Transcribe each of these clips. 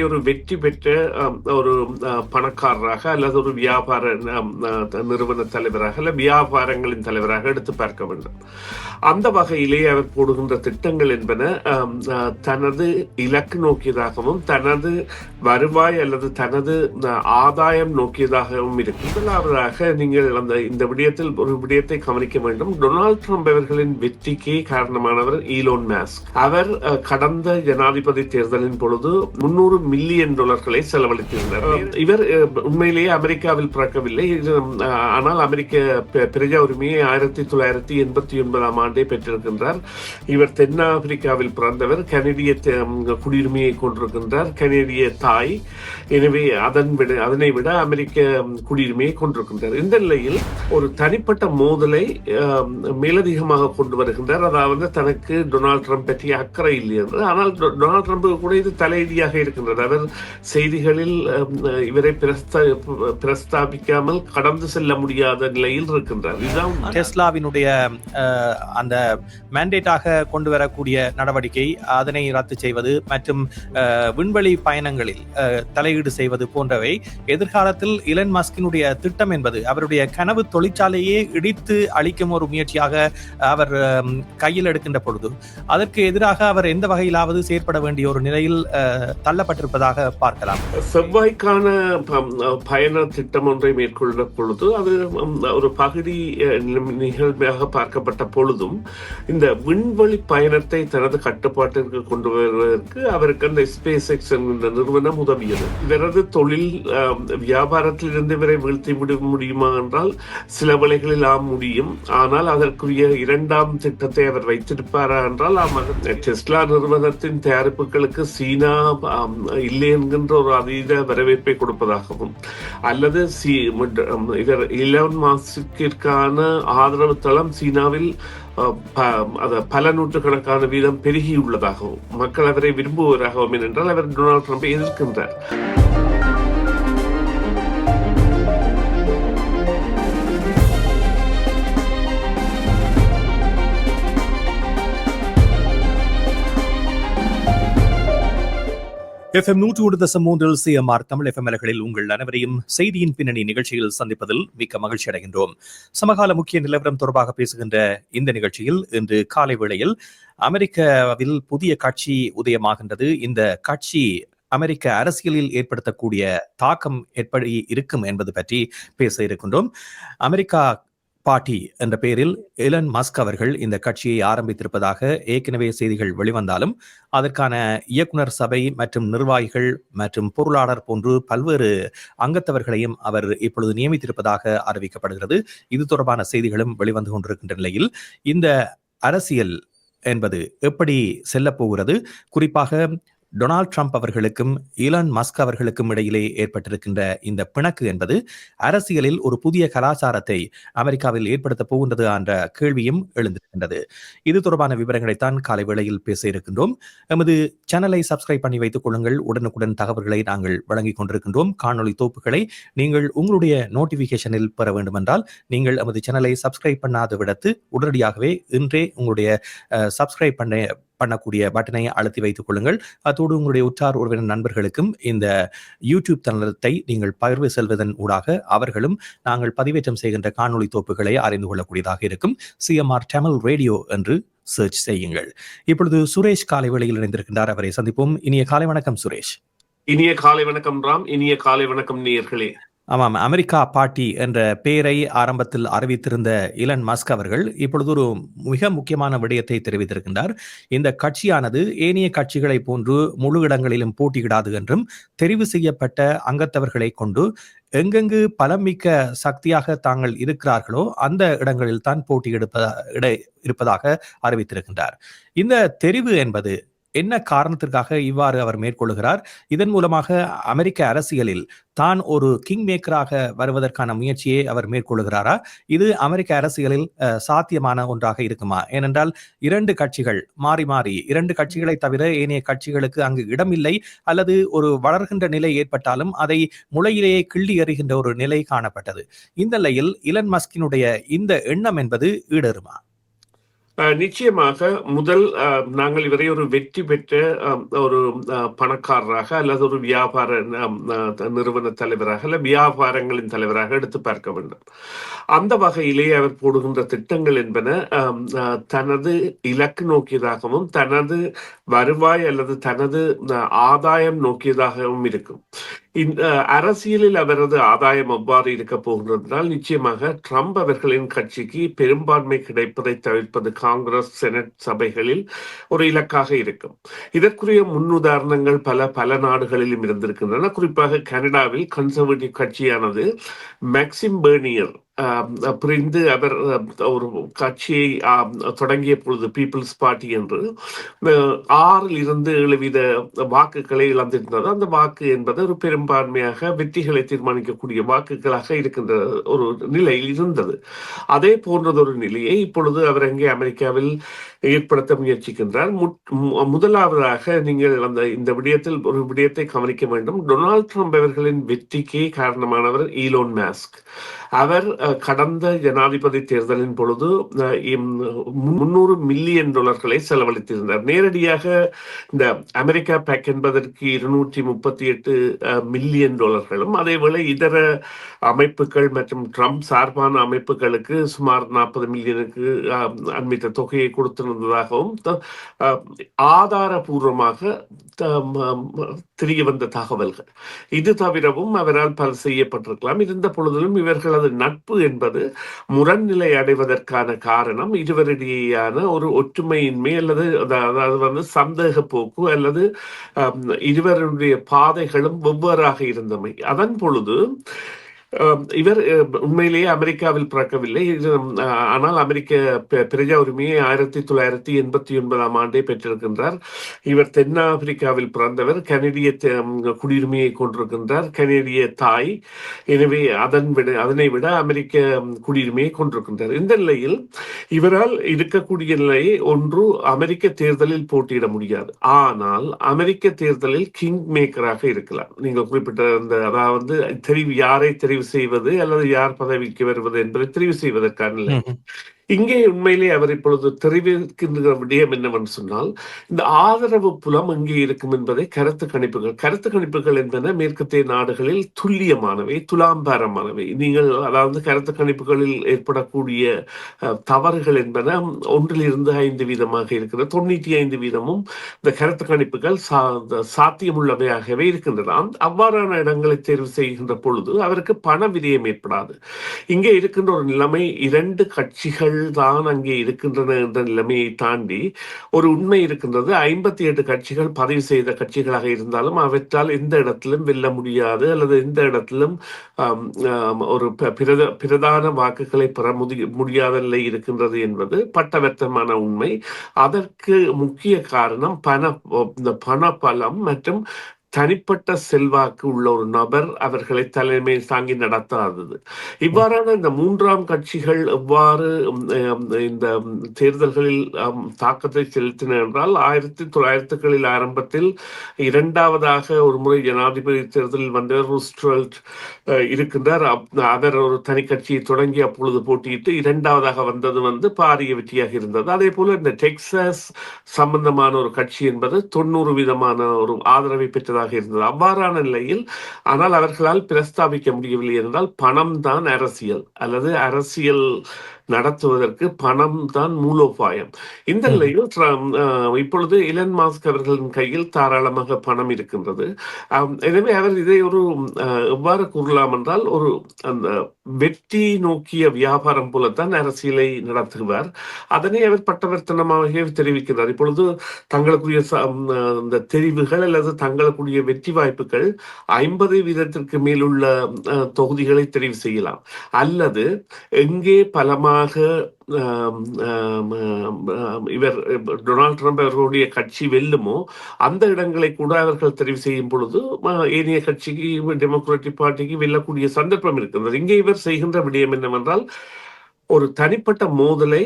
ஒரு வெற்றி பெற்ற ஒரு பணக்காரராக அல்லது ஒரு வியாபார நிறுவன தலைவராக அல்ல வியாபாரங்களின் தலைவராக எடுத்து பார்க்க வேண்டும். அந்த வகையிலே அவர் போடுகின்ற திட்டங்கள் என்பன தனது இலக்கு நோக்கியதாகவும் தனது வருவாய் அல்லது தனது ஆதாயம் நோக்கியதாகவும் இருக்கும் முதலாவதாக நீங்கள் அந்த இந்த விடயத்தில் ஒரு விடயத்தை கவனிக்க வேண்டும். டொனால்ட் ட்ரம்ப் அவர்களின் வெற்றிக்கு காரணமானவர் ஈலோன் மேஸ்க். அவர் கடந்த ஜனாதிபதி தேர்தலின் பொழுது முன்னூறு மில்லியன் டாலர்களை செலவழித்திருந்தார் இவர் உண்மையிலேயே அமெரிக்காவில் பிறக்கவில்லை. ஆனால் அமெரிக்க பிரஜா உரிமையை ஆயிரத்தி தொள்ளாயிரத்தி எண்பத்தி ஒன்பதாம் ஆண்டே பெற்றிருக்கின்றார். இவர் தென்னாப்பிரிக்காவில் பிறந்தவர் கனடிய குடியுரிமையை கொண்டிருக்கின்றார். கனடிய தாய். எனவே அதன் விட அதனை விட அமெரிக்க குடியுரிமையை கொண்டிருக்கின்றார். இந்த நிலையில் ஒரு தனிப்பட்ட மோதலை மேலதிகமாக கொண்டு வருகின்றார். அதாவது தனக்கு டொனால்ட் ட்ரம்ப் பற்றிய அக்கறை இல்லை என்று ஆனால் டொனால்ட் ட்ரம்ப் கூட இது தலையீடியாக இருக்கின்றது அவர் செய்திகளில் இவரை பிரஸ்த- பிரஸ்தாபிக்காமல் கடந்து செல்ல முடியாத நிலையில் இருக்கின்றார். இதுதான் டெஸ்லாவினுடைய அந்த மேண்டேட்டாக கொண்டு வரக்கூடிய நடவடிக்கை அதனை ரத்து செய்வது மற்றும் விண்வெளி பயணங்களில் தலையீடு செய்வது போன்றவை எதிர்காலத்தில் இலன் மஸ்கினுடைய திட்டம் என்பது அவருடைய கனவு தொழிற்சாலையே இடித்து அளிக்கும் ஒரு முயற்சியாக அவர் கையில் எடுக்கின்ற பொழுது அதற்கு எதிராக அவர் எந்த வகையிலாவது செயற்பட வேண்டிய ஒரு நிலையில் தள்ளப்பட்டு வைத்திருப்பதாக பார்க்கலாம். செவ்வாய்க்கான பயண திட்டம் ஒன்றை மேற்கொண்ட பொழுது அது ஒரு பகுதி நிகழ்மையாக பார்க்கப்பட்ட பொழுதும் இந்த விண்வெளி பயணத்தை தனது கட்டுப்பாட்டிற்கு கொண்டு வருவதற்கு அவருக்கு அந்த ஸ்பேஸ் எக்ஸ் என்கின்ற நிறுவனம் உதவியது. இவரது தொழில் அஹ், வியாபாரத்திலிருந்து இவரை வீழ்த்தி விட முடியுமா என்றால் சில வேளைகளில் ஆம் முடியும். ஆனால் அதற்குரிய இரண்டாம் திட்டத்தை அவர் வைத்திருப்பாரா என்றால் ஆமாம். டெஸ்லா நிறுவனத்தின் தயாரிப்புகளுக்கு சீனா இல்லை என்கின்ற ஒரு அதீத வரவேற்பை கொடுப்பதாகவும் அல்லது சி ஆம், இலவன் மாசிற்கான ஆதரவு தளம் சீனாவில் ப- அது பல நூற்றுக்கணக்கான வீதம் பெருகியுள்ளதாகவும் மக்கள் அவரை விரும்புவதாகவும் ஏனென்றால் அவர் டொனால்ட் ட்ரம்பை எதிர்க்கின்றார். எஃப்எம் நூற்று ஒரு தசம் மூன்றில் சிஎம்ஆர் தமிழ் எஃப் அலைகளில் உங்கள் அனைவரையும் செய்தியின் பின்னணி நிகழ்ச்சியில் சந்திப்பதில் மிக்க மகிழ்ச்சி அடைகின்றோம். சமகால முக்கிய நிலவரம் தொடர்பாக பேசுகின்ற இந்த நிகழ்ச்சியில் இன்று காலை வேளையில் அமெரிக்காவில் புதிய கட்சி உதயமாகின்றது. இந்த கட்சி அமெரிக்க அரசியலில் ஏற்படுத்தக்கூடிய தாக்கம் எப்படி இருக்கும் என்பது பற்றி பேச இருக்கின்றோம். அமெரிக்கா பார்ட்டி என்ற பெயரில் எலன் மஸ்க் அவர்கள் இந்த கட்சியை ஆரம்பித்திருப்பதாக ஏற்கனவே செய்திகள் வெளிவந்தாலும் அதற்கான இயக்குனர் சபை மற்றும் நிர்வாகிகள் மற்றும் பொருளாளர் போன்று பல்வேறு அங்கத்தவர்களையும் அவர் இப்பொழுது நியமித்திருப்பதாக அறிவிக்கப்படுகிறது. இது தொடர்பான செய்திகளும் வெளிவந்து கொண்டிருக்கின்ற நிலையில் இந்த அரசியல் என்பது எப்படி செல்லப்போகிறது குறிப்பாக டொனால்ட் ட்ரம்ப் அவர்களுக்கும் ஈலான் மஸ்க் அவர்களுக்கும் இடையிலே ஏற்பட்டிருக்கின்ற இந்த பிணக்கு என்பது அரசியலில் ஒரு புதிய கலாச்சாரத்தை அமெரிக்காவில் ஏற்படுத்தப் போகின்றது என்ற கேள்வியும் எழுந்திருக்கின்றது. இது தொடர்பான விவரங்களைத்தான் காலை வேளையில் பேச இருக்கின்றோம். எமது சேனலை சப்ஸ்கிரைப் பண்ணி வைத்துக் கொள்ளுங்கள். உடனுக்குடன் தகவல்களை நாங்கள் வழங்கிக் கொண்டிருக்கின்றோம். காணொளி தொகுப்புகளை நீங்கள் உங்களுடைய நோட்டிபிகேஷனில் பெற வேண்டுமென்றால் நீங்கள் எமது சேனலை சப்ஸ்கிரைப் பண்ணாத விடத்து உடனடியாகவே இன்றே உங்களுடைய சப்ஸ்கிரைப் பண்ண பண்ணக்கூடிய பட்டனை அழுத்தி வைத்துக் கொள்ளுங்கள். அத்தோடு உங்களுடைய உற்றார் உறவினர் நண்பர்களுக்கும் இந்த யூடியூப் தளத்தை நீங்கள் பகிர்வு செல்வதன் ஊடாக அவர்களும் நாங்கள் பதிவேற்றம் செய்கின்ற காணொளி தொகுப்புகளை அறிந்து கொள்ளக்கூடியதாக இருக்கும். சிஎம்ஆர் தமிழ் ரேடியோ என்று சர்ச் செய்யுங்கள். இப்பொழுது சுரேஷ் காலை வேளையில் இணைந்திருக்கின்றார். அவரை சந்திப்போம். இனிய காலை வணக்கம் சுரேஷ். இனிய காலை வணக்கம் ராம். இனிய காலை வணக்கம் நேயர்களே. ஆமாம் அமெரிக்கா பார்ட்டி என்ற பெயரை ஆரம்பத்தில் அறிவித்திருந்த இலன் மஸ்க் அவர்கள் இப்பொழுது ஒரு மிக முக்கியமான விடயத்தை தெரிவித்திருக்கின்றார். இந்த கட்சியானது ஏனைய கட்சிகளை போன்று முழு இடங்களிலும் போட்டியிடாது என்றும் தெரிவு செய்யப்பட்ட அங்கத்தவர்களை கொண்டு எங்கெங்கு பலமிக்க சக்தியாக தாங்கள் இருக்கிறார்களோ அந்த இடங்களில் தான் போட்டியெடுப்பதா இட இருப்பதாக அறிவித்திருக்கின்றார். இந்த தெரிவு என்பது என்ன காரணத்திற்காக இவ்வாறு அவர் மேற்கொள்கிறார் இதன் மூலமாக அமெரிக்க அரசியலில் தான் ஒரு கிங் மேக்கராக வருவதற்கான முயற்சியை அவர் மேற்கொள்கிறாரா இது அமெரிக்க அரசியலில் சாத்தியமான ஒன்றாக இருக்குமா? ஏனென்றால் இரண்டு கட்சிகள் மாறி மாறி இரண்டு கட்சிகளை தவிர ஏனைய கட்சிகளுக்கு அங்கு இடமில்லை அல்லது ஒரு வளர்கின்ற நிலை ஏற்பட்டாலும் அதை முளையிலேயே கிள்ளி எறிகின்ற ஒரு நிலை காணப்பட்டது. இந்த நிலையில் இலன் மஸ்கினுடைய இந்த எண்ணம் என்பது ஈடேறுமா? நிச்சயமாக முதல் அஹ், நாங்கள் இவரை ஒரு வெற்றி பெற்ற அஹ், ஒரு அஹ், பணக்காரராக அல்லது ஒரு வியாபார நிறுவன தலைவராக அல்ல வியாபாரங்களின் தலைவராக எடுத்து பார்க்க வேண்டும். அந்த வகையிலே அவர் போடுகின்ற திட்டங்கள் என்பன அஹ், தனது இலக்கு நோக்கியதாகவும் தனது வருவாய் அல்லது தனது ஆதாயம் நோக்கியதாகவும் இருக்கும். இந்த அரசியலில் அவரது ஆதாயம் எவ்வாறு இருக்க போகிறதுனால் நிச்சயமாக ட்ரம்ப் அவர்களின் கட்சிக்கு பெரும்பான்மை கிடைப்பதை தவிர்ப்பது காங்கிரஸ் செனட் சபைகளில் ஒரு இலக்காக இருக்கும். இதற்குரிய முன்னுதாரணங்கள் பல பல நாடுகளிலும் இருந்திருக்கின்றன. குறிப்பாக கனடாவில் கன்சர்வேட்டிவ் கட்சியானது மேக்சிம் பேர்னியர் பிரிந்து அவர் ஒரு கட்சியை தொடங்கிய பொழுது பீப்புள்ஸ் பார்ட்டி என்று ஆறில் இருந்து ஏழு வீத வாக்குகளை இழந்திருந்தது. அந்த வாக்கு என்பது ஒரு பெரும்பான்மையாக வெற்றிகளை தீர்மானிக்கக்கூடிய வாக்குகளாக இருக்கின்ற ஒரு நிலையில் இருந்தது. அதே போன்றதொரு நிலையை இப்பொழுது அவர் அங்கே அமெரிக்காவில் ஏற்படுத்த முயற்சிக்கின்றார். மு- முதலாவதாக நீங்கள் அந்த இந்த விடயத்தில் ஒரு விடயத்தை கவனிக்க வேண்டும். டொனால்ட் ட்ரம்ப் அவர்களின் வெற்றிக்கே காரணமானவர் ஈலோன் மாஸ்க். அவர் கடந்த ஜனாதிபதி தேர்தலின் பொழுது முன்னூறு மில்லியன் டாலர்களை செலவழித்திருந்தார். நேரடியாக இந்த அமெரிக்கா பேக் என்பதற்கு இருநூற்றி முப்பத்தி எட்டு மில்லியன் டாலர்களும் அதேவேளை இதர அமைப்புகள் மற்றும் ட்ரம்ப் சார்பான அமைப்புகளுக்கு சுமார் நாற்பது மில்லியனுக்கு அஹ், அண்மித்த தொகையை கொடுத்து நடந்ததாகவும் ஆதாரபூர்வமாக தெரிய வந்த தகவல்கள். இது தவிரவும் அவரால் பல செய்யப்பட்டிருக்கலாம். இருந்த பொழுதிலும் இவர்களது நட்பு என்பது முரண்நிலை அடைவதற்கான காரணம் இருவரிடையேயான ஒரு ஒற்றுமையின்மை அல்லது அதாவது வந்து சந்தேக போக்கு அல்லது இருவருடைய பாதைகளும் வெவ்வேறாக இருந்தமை. அதன் பொழுது இவர் உண்மையிலேயே அமெரிக்காவில் பிறக்கவில்லை. ஆனால் அமெரிக்க பிரஜா உரிமையை ஆயிரத்தி தொள்ளாயிரத்தி எண்பத்தி ஒன்பதாம் ஆண்டே பெற்றிருக்கின்றார். இவர் தென்னாப்பிரிக்காவில் பிறந்தவர் கனடிய குடியுரிமையை கொண்டிருக்கின்றார் கனடிய தாய். எனவே அதன் விட அதனை விட அமெரிக்க குடியுரிமையை கொண்டிருக்கின்றார். இந்த நிலையில் இவரால் இருக்கக்கூடிய நிலையை ஒன்று அமெரிக்க தேர்தலில் போட்டியிட முடியாது. ஆனால் அமெரிக்க தேர்தலில் கிங் மேக்கராக இருக்கலாம். நீங்கள் குறிப்பிட்ட அந்த அதாவது தெரிவு யாரை தெரிவு செய்வது அல்லது யார் பதவிக்கு வருவது என்பதை தெரிவு செய்வதற்கான இங்கே உண்மையிலே அவர் இப்பொழுது தெரிவிக்கின்ற விடயம் என்னவென்று சொன்னால் இந்த ஆதரவு புலம் எங்கே இருக்கும் என்பதை கருத்து கணிப்புகள் கருத்து கணிப்புகள் என்பன மேற்கத்திய நாடுகளில் துல்லியமானவை துலாம்பாரமானவை. நீங்கள் அதாவது கருத்து கணிப்புகளில் ஏற்படக்கூடிய தவறுகள் என்பன ஒன்றிலிருந்து ஐந்து வீதமாக இருக்கிறது. தொண்ணூற்றி ஐந்து வீதமும் இந்த கருத்து கணிப்புகள் சா இந்த சாத்தியமுள்ளவையாகவே இருக்கின்றன. அவ்வாறான இடங்களை தேர்வு செய்கின்ற பொழுது அவருக்கு பண விரயம் ஏற்படாது. இங்கே இருக்கின்ற ஒரு நிலைமை இரண்டு கட்சிகள் தான் அங்கே இருக்கின்றன என்ற நிலைமையை தாண்டி ஒரு உண்மை இருக்கின்றது. ஐம்பத்தி எட்டு கட்சிகள் பதிவு செய்த கட்சிகளாக இருந்தாலும் அவற்றால் எந்த இடத்திலும் வெல்ல முடியாது அல்லது எந்த இடத்திலும் ஒரு பிரத பிரதான வாக்குகளை பெற முதி- முடியாத நிலை இருக்கின்றது என்பது பட்டவர்த்தமான உண்மை. அதற்கு முக்கிய காரணம் பண இந்த பண பலம் மற்றும் தனிப்பட்ட செல்வாக்கு உள்ள ஒரு நபர் அவர்களை தலைமை தாங்கி நடத்தாதது. இவ்வாறான இந்த மூன்றாம் கட்சிகள் எவ்வாறு இந்த தேர்தல்களில் தாக்கத்தை செலுத்தின என்றால் ஆயிரத்தி தொள்ளாயிரத்துகளில் ஆரம்பத்தில் இரண்டாவதாக ஒரு முறை ஜனாதிபதி தேர்தலில் வந்தவர் ரூஸ்ட்ரல்ட் இருக்கின்றார். அவர் ஒரு தனி கட்சியை தொடங்கி அப்பொழுது போட்டியிட்டு இரண்டாவதாக வந்தது வந்து பாரிய வெற்றியாக இருந்தது. அதே போல இந்த டெக்சாஸ் சம்பந்தமான ஒரு கட்சி என்பது தொண்ணூறு விதமான ஒரு ஆதரவை பெற்றதாக இருந்தது. அவ்வாறான நிலையில் ஆனால் அவர்களால் பிரஸ்தாபிக்க முடியவில்லை என்றால் பணம் தான் அரசியல். அல்லது அரசியல் நடத்துவதற்கு பணம் தான் மூலோபாயம். இந்த. நிலையில் இப்பொழுது இலன் மாஸ்க் அவர்களின் கையில் தாராளமாக பணம் இருக்கின்றது. எனவே அவர் இதை ஒரு எவ்வாறு கூறலாம் என்றால் ஒரு அந்த வெற்றி நோக்கிய வியாபாரம் போலத்தான் அரசியலை நடத்துவார். அதனை அவர் பட்டவர்த்தனமாக தெரிவிக்கிறார். இப்பொழுது தங்களுக்குரிய இந்த தெரிவுகள் அல்லது தங்களுக்குரிய வெற்றி வாய்ப்புகள் ஐம்பது வீதத்திற்கு மேலுள்ள தொகுதிகளை தெரிவு செய்யலாம். அல்லது எங்கே பலமாக ஆம், இவர் டொனால்ட் ட்ரம்ப் அவர்களுடைய கட்சி வெல்லுமோ அந்த இடங்களை கூட அவர்கள் தெரிவு செய்யும் பொழுது ஏனைய கட்சிக்கு டெமோக்ராட்டிக் பார்ட்டிக்கு வெல்லக்கூடிய சந்தர்ப்பம் இருக்கின்றது. இங்கே இவர் செய்கின்ற விடயம் என்னவென்றால் ஒரு தனிப்பட்ட மோதலை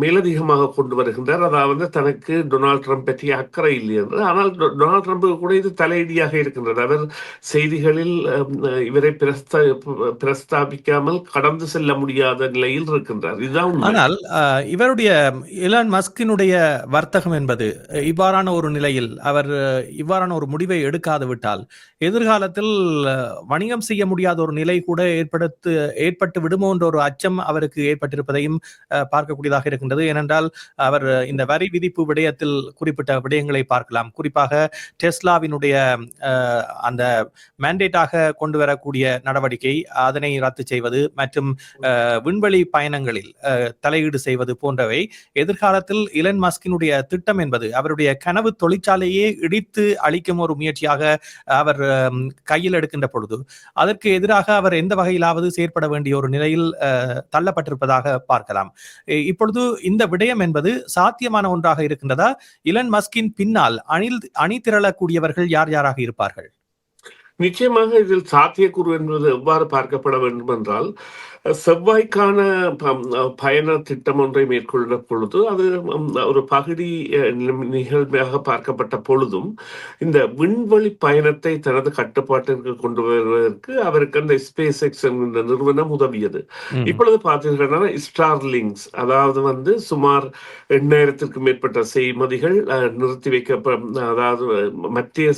மேலதிகமாக கொண்டு வருகின்றார். அதாவது தனக்கு டொனால்ட் ட்ரம்ப் பற்றிய அக்கறை இல்லை என்று. ஆனால் டொனால்ட் ட்ரம்ப்புக்கு கூட இது தலையீடியாக இருக்கின்றது. அவர் செய்திகளில் இவரை பிரஸ்த பிரஸ்தாபிக்காமல் கடந்து செல்ல முடியாத நிலையில் இருக்கின்றார். இதுதான் ஆனால் இவருடைய இலான் மஸ்கினுடைய வர்த்தகம் என்பது இவ்வாறான ஒரு நிலையில் அவர் இவ்வாறான ஒரு முடிவை எடுக்காது விட்டால் எதிர்காலத்தில் வணிகம் செய்ய முடியாத ஒரு நிலை கூட ஏற்படுத்து ஏற்பட்டு விடுமோ என்ற ஒரு அச்சம் அவருக்கு ஏற்பட்டிருப்பதையும் பார்க்கக்கூடியதாக இருக்கின்றது. ஏனென்றால் அவர் இந்த வரி விதிப்பு விடயத்தில் குறிப்பிட்ட விடயங்களை பார்க்கலாம். குறிப்பாக டெஸ்லாவினுடைய அந்த மேண்டேட்டாக கொண்டு வரக்கூடிய நடவடிக்கை அதனை ரத்து செய்வது மற்றும் விண்வெளி பயணங்களில் தலையீடு செய்வது போன்றவை எதிர்காலத்தில் இலன் மஸ்கினுடைய திட்டம் என்பது அவருடைய கனவு தொழிற்சாலையே இடித்து அளிக்கும் ஒரு முயற்சியாக அவர் கையில் எடுக்கின்ற பொழுது அதற்கு எதிராக அவர் எந்த வகையிலாவது செயற்பட வேண்டிய ஒரு நிலையில் அஹ், தள்ளப்பட்டிருப்பதாக பார்க்கலாம். இப்பொழுது இந்த விடயம் என்பது சாத்தியமான ஒன்றாக இருக்கின்றதா? இலன் மஸ்கின் பின்னால் அணில் அணி திரளக்கூடியவர்கள் யார் யாராக இருப்பார்கள்? நிச்சயமாக இதில் சாத்தியக்கூறு என்பது எவ்வாறு பார்க்கப்பட வேண்டும் என்றால் செவ்வாய்க்கான பயண திட்டம் ஒன்றை மேற்கொள்கிற பொழுது அது ஒரு பகுதி நிகழ்வாக பார்க்கப்பட்ட பொழுதும் இந்த விண்வெளி பயணத்தை தனது கட்டுப்பாட்டிற்கு கொண்டு வருவதற்கு அவருக்கு அந்த ஸ்பேஸ் எக்ஸ் என்கின்ற நிறுவனம் உதவியது. இப்பொழுது பார்த்தீங்கன்னா ஸ்டார்லிங்ஸ் அதாவது வந்து சுமார் எண்ணாயிரத்திற்கும் மேற்பட்ட செய்மதிகள் நிறுத்தி வைக்க அதாவது மத்திய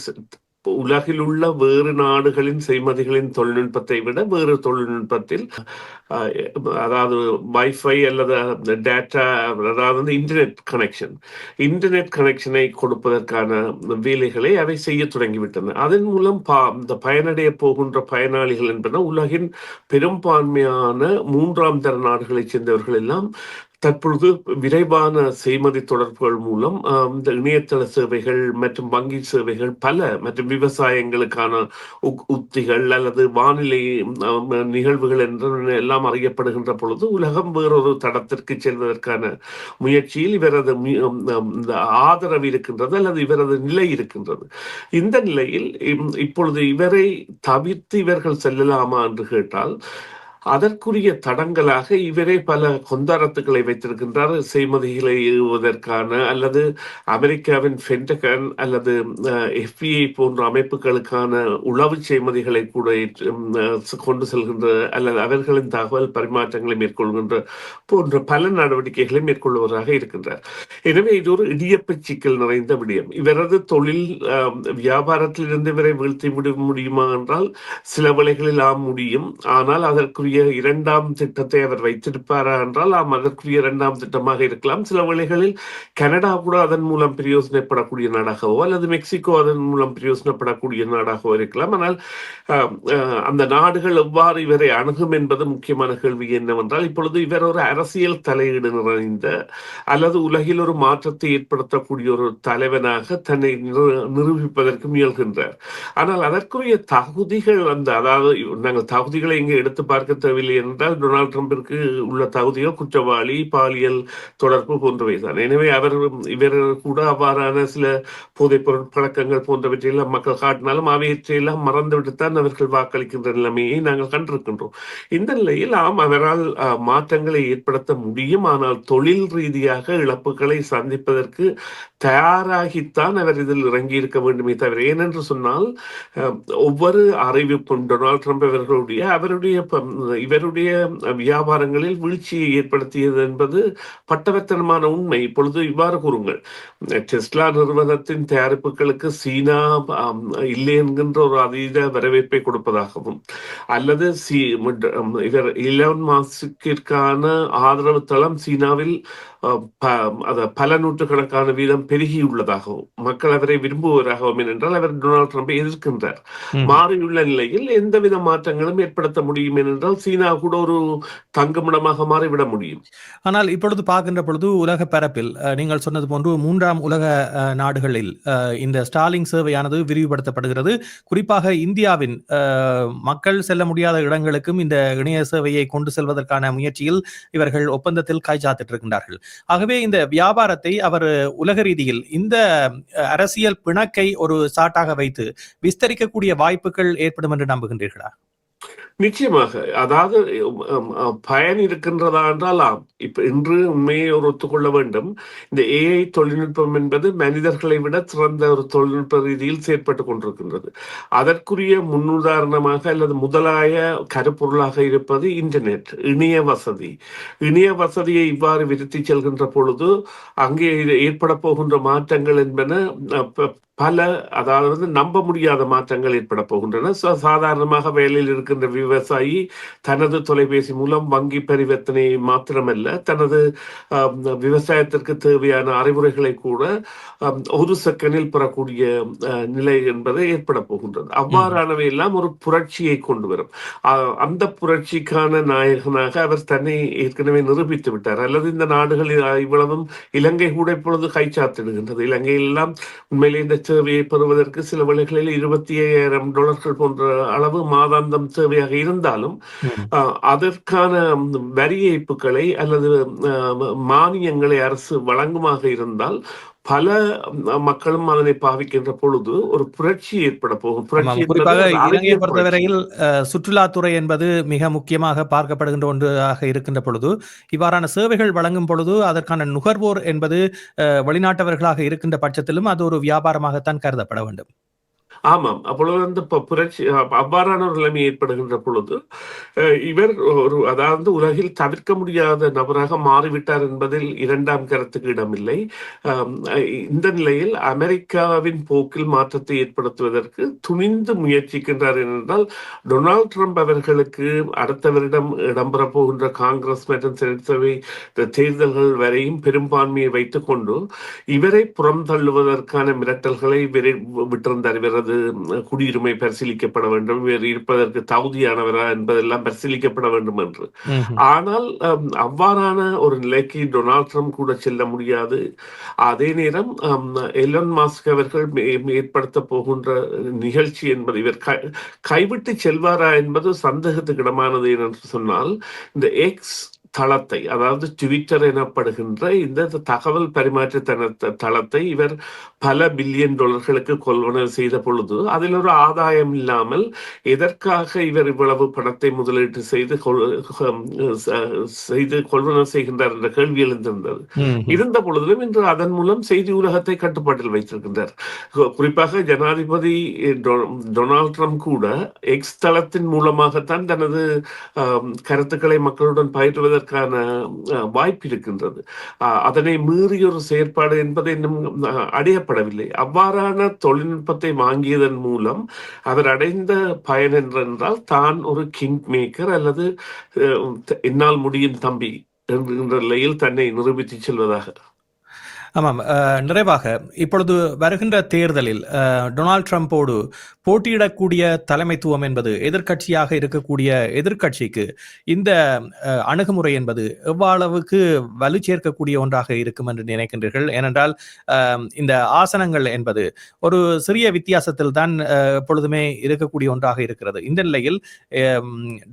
உலகில் உள்ள வேறு நாடுகளின் செய்மதிகளின் தொழில்நுட்பத்தை விட வேறு தொழில்நுட்பத்தில் அதாவது வைஃபை அல்லது டேட்டா அதாவது வந்து இன்டர்நெட் கனெக்ஷன் இன்டர்நெட் கனெக்ஷனை கொடுப்பதற்கான வேலைகளை அவை செய்ய தொடங்கிவிட்டன. அதன் மூலம் பா இந்த பயனடைய போகின்ற பயனாளிகள் என்பன உலகின் பெரும்பான்மையான மூன்றாம் தர நாடுகளைச் சேர்ந்தவர்கள் எல்லாம் தற்பொழுது விரைவான செய்மதி தொடர்புகள் மூலம் இந்த இணையதள சேவைகள் மற்றும் வங்கி சேவைகள் பல மற்றும் விவசாயங்களுக்கான உத்திகள் அல்லது வானிலை நிகழ்வுகள் என்று எல்லாம் அறியப்படுகின்ற பொழுது உலகம் வேறொரு தடத்திற்கு செல்வதற்கான முயற்சியில் இவரது இந்த ஆதரவு இருக்கின்றது அல்லது இவரது நிலை இருக்கின்றது. இந்த நிலையில் இப்பொழுது இவரை தவிர்த்து இவர்கள் செல்லலாமா என்று கேட்டால் அதற்குரிய தடங்களாக இவரே பல கொந்தாரத்துக்களை வைத்திருக்கின்றார். செய்மதிகளை எழுவதற்கான அல்லது அமெரிக்காவின் ஃபென்டகன் அல்லது எஃபிஐ போன்ற அமைப்புகளுக்கான உளவு செய்மதிகளை கூட கொண்டு செல்கின்ற அல்லது அவர்களின் தகவல் பரிமாற்றங்களை மேற்கொள்கின்ற போன்ற பல நடவடிக்கைகளை மேற்கொள்வதாக இருக்கின்றார். எனவே இது ஒரு இடியப்ப சிக்கல் நிறைந்த விடயம். இவரது தொழில் வியாபாரத்திலிருந்து இவரை வீழ்த்தி விட முடியுமா என்றால் சில வேளைகளில் ஆம் முடியும். ஆனால் அதற்குரிய இரண்டாம் திட்டத்தை அவர் வைத்திருப்பாரா என்றால் ஆம் அதற்குரிய இரண்டாம் திட்டமாக இருக்கலாம். சில வேளைகளில் கனடா கூட அதன் மூலம் பிரயோசனப்படக்கூடிய நாடாகவோ அல்லது மெக்சிகோ அதன் மூலம் பிரயோசனப்படக்கூடிய நாடாகவோ இருக்கலாம். ஆனால் அந்த நாடுகள் எவ்வாறு இவரை அணுகும் என்பது முக்கியமான கேள்வி என்னவென்றால் இப்பொழுது இவர் ஒரு அரசியல் தலையீடு நிறைந்த அல்லது உலகில் ஒரு மாற்றத்தை ஏற்படுத்தக்கூடிய ஒரு தலைவனாக தன்னை நிரூபிப்பதற்கு முயல்கின்றார். ஆனால் அதற்குரிய தகுதிகள் அந்த அதாவது நாங்கள் தகுதிகளை இங்கே எடுத்து பார்க்க தேவையில்லை என்றால் டொனால்ட் ட்ரம்பிற்கு உள்ள தகுதியோ குற்றவாளி பாலியல் தொடர்பு போன்றவை தான் எனவே அவர் இவர் கூட அவ்வாறான சில போதைப்பொருள் பழக்கங்கள் போன்றவற்றையெல்லாம் மக்கள் காட்டினாலும் அவையற்றையெல்லாம் மறந்துவிட்டுத்தான் அவர்கள் வாக்களிக்கின்ற நிலைமையை நாங்கள் கண்டிருக்கின்றோம். இந்த நிலையில் ஆம் அவரால் மாற்றங்களை ஏற்படுத்த முடியும். ஆனால் தொழில் ரீதியாக இழப்புகளை சந்திப்பதற்கு தயாராகித்தான் அவர் இதில் இறங்கி இருக்க வேண்டுமே தவிர ஏனென்று சொன்னால் ஒவ்வொரு அறிவிப்பும் டொனால்ட் ட்ரம்ப் அவர்களுடைய அவருடைய இவருடைய வியாபாரங்களில் வீழ்ச்சியை ஏற்படுத்தியது என்பது பட்டவர்த்தனமான உண்மை. இப்பொழுது இவ்வாறு கூறுங்கள். டெஸ்லா நிறுவனத்தின் தயாரிப்புகளுக்கு சீனா இல்லை என்கின்ற ஒரு அதீத வரவேற்பை கொடுப்பதாகவும் அல்லது சி இவர் இலவன் மாஸ்கிற்கான ஆதரவு தளம் சீனாவில் பல நூற்றுக்கணக்கான வீதம் பெருகியுள்ளதாகவும் மக்கள் அவரை விரும்புவதாகவும் ஏனென்றால் அவர் டொனால்ட் ட்ரம்பை எதிர்க்கின்றார். மாறியுள்ள நிலையில் எந்தவித மாற்றங்களும் ஏற்படுத்த முடியும் ஏனென்றால் சீனா கூட ஒரு தங்குமிடமாக மாறிவிட முடியும். ஆனால் இப்பொழுது பார்க்கின்ற பொழுது உலக பரப்பில் நீங்கள் சொன்னது போன்று மூன்றாம் உலக நாடுகளில் இந்த ஸ்டாலிங் சேவையானது விரிவுபடுத்தப்படுகிறது. குறிப்பாக இந்தியாவின் மக்கள் செல்ல முடியாத இடங்களுக்கும் இந்த இணைய சேவையை கொண்டு செல்வதற்கான முயற்சியில் இவர்கள் ஒப்பந்தத்தில் காய்ச்சாத்திட்டு இருக்கின்றார்கள் ஆகவே இந்த வியாபாரத்தை அவர் உலக ரீதியில் இந்த அரசியல் பிணக்கை ஒரு சாட்டாக வைத்து விஸ்தரிக்கக்கூடிய வாய்ப்புகள் ஏற்படும் என்று நம்புகின்றீர்களா? நிச்சயமாக. அதாவது பயன் இருக்கின்றதா என்றால் ஆம். இப்ப இன்று உண்மையை ஒரு ஒத்துக்கொள்ள வேண்டும். இந்த ஏஐ தொழில்நுட்பம் என்பது மனிதர்களை விட சிறந்த ஒரு தொழில்நுட்ப ரீதியில் செயற்பட்டு கொண்டிருக்கின்றது. அதற்குரிய முன்னுதாரணமாக அல்லது முதலாய கருப்பொருளாக இருப்பது இன்டர்நெட் இணைய வசதி. இணைய வசதியை இவ்வாறு விருத்தி செல்கின்ற பொழுது அங்கே ஏற்பட போகின்ற மாற்றங்கள் என்பன பல அதாவது நம்ப முடியாத மாற்றங்கள் ஏற்பட போகின்றன. சாதாரணமாக வேலையில் இருக்கின்ற விவசாயி தனது தொலைபேசி மூலம் வங்கி பரிவர்த்தனை மாத்திரமல்ல தனது விவசாயத்திற்கு தேவையான அறிவுரைகளை கூட ஒரு செகண்டில் பெறக்கூடிய நிலை என்பது ஏற்பட போகின்றது. அவ்வாறானவை எல்லாம் ஒரு புரட்சியை கொண்டு வரும். அந்த புரட்சிக்கான நாயகனாக அவர் தன்னை ஏற்கனவே நிரூபித்து விட்டார். அல்லது இந்த நாடுகளில் இவ்வளவும் இலங்கை கூட இப்பொழுது கைச்சாத்திடுகின்றது இலங்கையில் எல்லாம் உண்மையிலே இந்த சேவையை பெறுவதற்கு சில வேளைகளில் இருபத்தி ஐயாயிரம் டாலர்கள் போன்ற அளவு மாதாந்தம் சேவையாக இருந்தாலும் அதற்கான வரி ஏய்ப்புகளை அல்லது மானியங்களை அரசு வழங்குமாக இருந்தால் பல மக்களும் அதனை பாவிக்கின்ற பொழுது ஒரு புரட்சி ஏற்பட போகும். புரட்சி குறிப்பாக இலங்கையை. பொறுத்தவரையில் சுற்றுலாத்துறை என்பது மிக முக்கியமாக பார்க்கப்படுகின்ற ஒன்றாக இருக்கின்ற பொழுது இவ்வாறான சேவைகள் வழங்கும் பொழுது அதற்கான நுகர்வோர் என்பது வெளிநாட்டவர்களாக இருக்கின்ற பட்சத்திலும் அது ஒரு வியாபாரமாகத்தான் கருதப்பட வேண்டும். ஆமாம். அப்பொழுது அந்த புரட்சி அவ்வாறான ஒரு நிலைமை ஏற்படுகின்ற பொழுது இவர் ஒரு அதாவது உலகில் தவிர்க்க முடியாத நபராக மாறிவிட்டார் என்பதில் இரண்டாம் கருத்துக்கு இடமில்லை. இந்த நிலையில் அமெரிக்காவின் போக்கில் மாற்றத்தை ஏற்படுத்துவதற்கு துணிந்து முயற்சிக்கின்றார் என்றால் டொனால்ட் ட்ரம்ப் அவர்களுக்கு அடுத்த வருடம் இடம்பெற போகின்ற காங்கிரஸ் மற்றும் செனட் சபை தேர்தல்கள் வரையும் பெரும்பான்மையை வைத்துக்கொண்டு இவரை புறம் தள்ளுவதற்கான மிரட்டல்களை இவரை விட்டிருந்தார். இவரது குடியுரிமை பரிசீலிக்கப்பட வேண்டும் இவர் இருப்பதற்கு தகுதியானவரா என்பதெல்லாம் பரிசீலிக்கப்பட வேண்டும் என்று. ஆனால் அவ்வாறான ஒரு நிலைக்கு டொனால்ட் ட்ரம்ப் கூட செல்ல முடியாது அதே நேரம் எலன் மாஸ்க் அவர்கள் ஏற்படுத்த போகின்ற நிகழ்ச்சி என்பது இவர் கைவிட்டு செல்வாரா என்பது சந்தேகத்துக்கு இடமானது என்று சொன்னால் இந்த எக்ஸ் தளத்தை அதாவது ட்விட்டர் எனப்படுகின்ற இந்த தகவல் பரிமாற்ற தளத்தை இவர் பல பில்லியன் டாலர்களுக்கு கொள்வனவு செய்த பொழுது அதில் ஒரு ஆதாயம் இல்லாமல் எதற்காக இவர் இவ்வளவு பணத்தை முதலீட்டு செய்து செய்து கொள்வனவு செய்கின்றார் என்ற கேள்வி எழுந்திருந்தது. இருந்த பொழுதிலும் இன்று அதன் மூலம் செய்தி ஊடகத்தை கட்டுப்பாட்டில் வைத்திருக்கின்றார் குறிப்பாக ஜனாதிபதி டொனால்ட் ட்ரம்ப் கூட எக்ஸ் தளத்தின் மூலமாகத்தான் தனது கருத்துக்களை மக்களுடன் பயிற்றுவதற்கான ஆ, வாய்ப்பு இருக்கின்றது. அதனை மீறிய ஒரு செயற்பாடு என்பது இன்னும் அடையப்படவில்லை. அவ்வாறான தொழில்நுட்பத்தை வாங்கியதன் மூலம் அவர் அடைந்த பயன் என்றென்றால் தான் ஒரு கிங் மேக்கர் அல்லது என்னால் முடியும் தம்பி என்கின்ற நிலையில் தன்னை நிரூபித்து செல்வதாக. ஆமாம். நிறைவாக இப்பொழுது வருகின்ற தேர்தலில் டொனால்ட் ட்ரம்ப்போடு போட்டியிடக்கூடிய தலைமைத்துவம் என்பது எதிர்க்கட்சியாக இருக்கக்கூடிய எதிர்க்கட்சிக்கு இந்த அணுகுமுறை என்பது எவ்வளவுக்கு வலு சேர்க்கக்கூடிய ஒன்றாக இருக்கும் என்று நினைக்கின்றீர்கள்? ஏனென்றால் இந்த ஆசனங்கள் என்பது ஒரு சிறிய வித்தியாசத்தில் தான் எப்பொழுதுமே இருக்கக்கூடிய ஒன்றாக இருக்கிறது. இந்த நிலையில்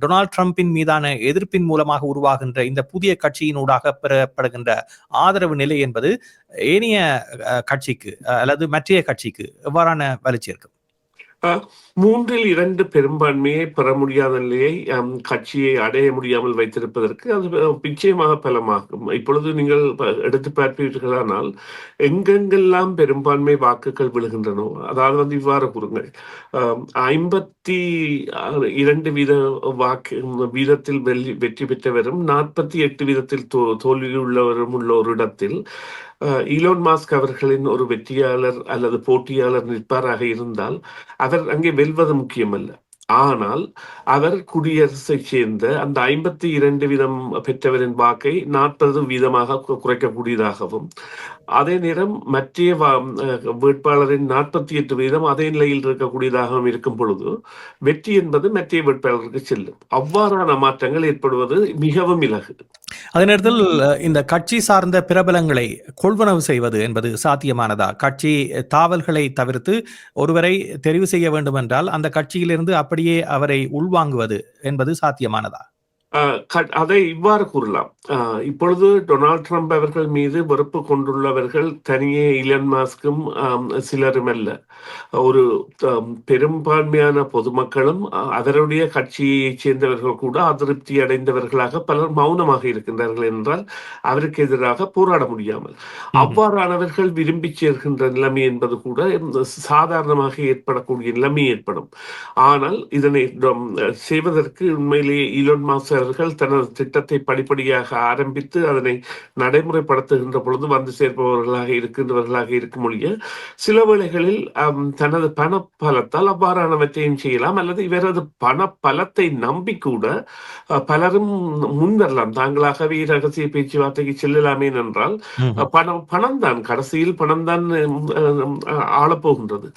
டொனால்ட் ட்ரம்பின் மீதான எதிர்ப்பின் மூலமாக உருவாகின்ற இந்த புதிய கட்சியினூடாக பெறப்படுகின்ற ஆதரவு நிலை என்பது ஏனைய கட்சிக்கு அல்லது மற்றைய கட்சிக்கு எவ்வாறான வலிச்சு இருக்கும் மூன்றில் இரண்டு பெரும்பான்மையை பெற முடியாத நிலையை கட்சியை அடைய முடியாமல் வைத்திருப்பதற்கு அது நிச்சயமாக பலமாகும். இப்பொழுது நீங்கள் எடுத்து பார்ப்பீர்களானால் எங்கெங்கெல்லாம் பெரும்பான்மை வாக்குகள் விழுகின்றனோ அதாவது வந்து இவ்வாறு கூறுங்கள். ஐம்பத்தி இரண்டு வீத வாக்கு வீதத்தில் வெள்ளி வெற்றி பெற்றவரும் நாற்பத்தி எட்டு வீதத்தில் தோ தோல்வியுள்ளவரும் உள்ள ஒரு இடத்தில் ஈலோன் மாஸ்க் அவர்களின் ஒரு வெற்றியாளர் அல்லது போட்டியாளர் நிற்பாராக இருந்தால் அவர் அங்கே வெல்வது முக்கியமல்ல. ஆனால் அவர் குடியரசை சேர்ந்த அந்த ஐம்பத்தி இரண்டு வீதம் பெற்றவரின் வாக்கை நாற்பது வீதமாக குறைக்கக்கூடியதாகவும் அதே நேரம் மற்ற வேட்பாளரின் நாற்பத்தி எட்டு வீதம் அதே நிலையில் இருக்கக்கூடியதாகவும் இருக்கும் பொழுது வெற்றி என்பது மற்ற வேட்பாளருக்கு செல்லும். அவ்வாறான மாற்றங்கள் ஏற்படுவது மிகவும் இலகு. அதே நேரத்தில் இந்த கட்சி சார்ந்த பிரபலங்களை கொள்வனவு செய்வது என்பது சாத்தியமானதா? கட்சி தாவல்களை தவிர்த்து ஒருவரை தெரிவு செய்ய வேண்டும் என்றால் அந்த கட்சியிலிருந்து அப்படியே அவரை உள்வாங்குவது என்பது சாத்தியமானதா? அதை இவ்வாறு கூறலாம். இப்பொழுது டொனால்ட் ட்ரம்ப் அவர்கள் மீது வெறுப்பு கொண்டுள்ளவர்கள் தனியே இலன் மாஸ்கும் சிலரும் அல்ல. ஒரு பெரும்பான்மையான பொதுமக்களும் அவருடைய கட்சியைச் சேர்ந்தவர்கள் கூட அதிருப்தி அடைந்தவர்களாக பலர் மௌனமாக இருக்கின்றார்கள் என்றால் அவருக்கு எதிராக போராட முடியாமல். அவ்வாறானவர்கள் விரும்பி சேர்கின்ற நிலைமை என்பது கூட சாதாரணமாக ஏற்படக்கூடிய நிலைமை ஏற்படும். ஆனால் இதனை செய்வதற்கு உண்மையிலேயே ஈலோன் மாஸ் அவர்கள் தனது திட்டத்தை படிப்படியாக ஆரம்பித்து அதனை நடைமுறைப்படுத்துகின்ற பொழுது வந்து சேர்ப்பவர்களாக இருக்கின்றவர்களாக இருக்கும் ஒழிய சில வேளைகளில் தனது பண பலத்தால் அவ்வாறானவற்றையும் செய்யலாம். அல்லது இவரது பண பலத்தை நம்பி கூட பலரும் முன் வரலாம். தாங்களாகவே ரகசிய பேச்சுவார்த்தைக்கு செல்லலாமே என்றால் பணம் பணம் தான் கடைசியில் பணம் தான் ஆளப்போகின்றது.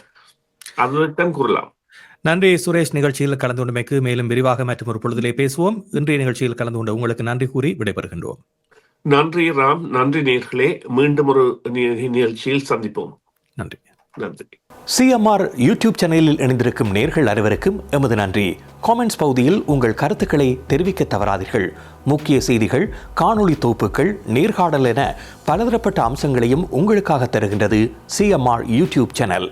அதுதான் கூறலாம். நன்றி சுரேஷ் நிகழ்ச்சியில் கலந்து கொண்டமைக்கு மேலும் விரிவாக மற்றும் ஒரு பொழுதிலே பேசுவோம். இன்றைய நிகழ்ச்சியில் கலந்து கொண்ட உங்களுக்கு நன்றி கூறி விடைபெறுகின்றோம். நன்றி ராம் நன்றி நேர்களே. மீண்டும் ஒரு நிகழ்ச்சியில் சந்திப்போம். நன்றி. நன்றி. சிஎம்ஆர் யூடியூப் சேனலில் இணைந்திருக்கும் நேர்கள் அனைவருக்கும் எமது நன்றி. காமெண்ட்ஸ் பகுதியில் உங்கள் கருத்துக்களை தெரிவிக்க தவறாதீர்கள். முக்கிய செய்திகள் காணொளி தொகுப்புகள் நேர்காணல் என பலதரப்பட்ட அம்சங்களையும் உங்களுக்காக தருகின்றது சிஎம்ஆர் யூடியூப் சேனல்.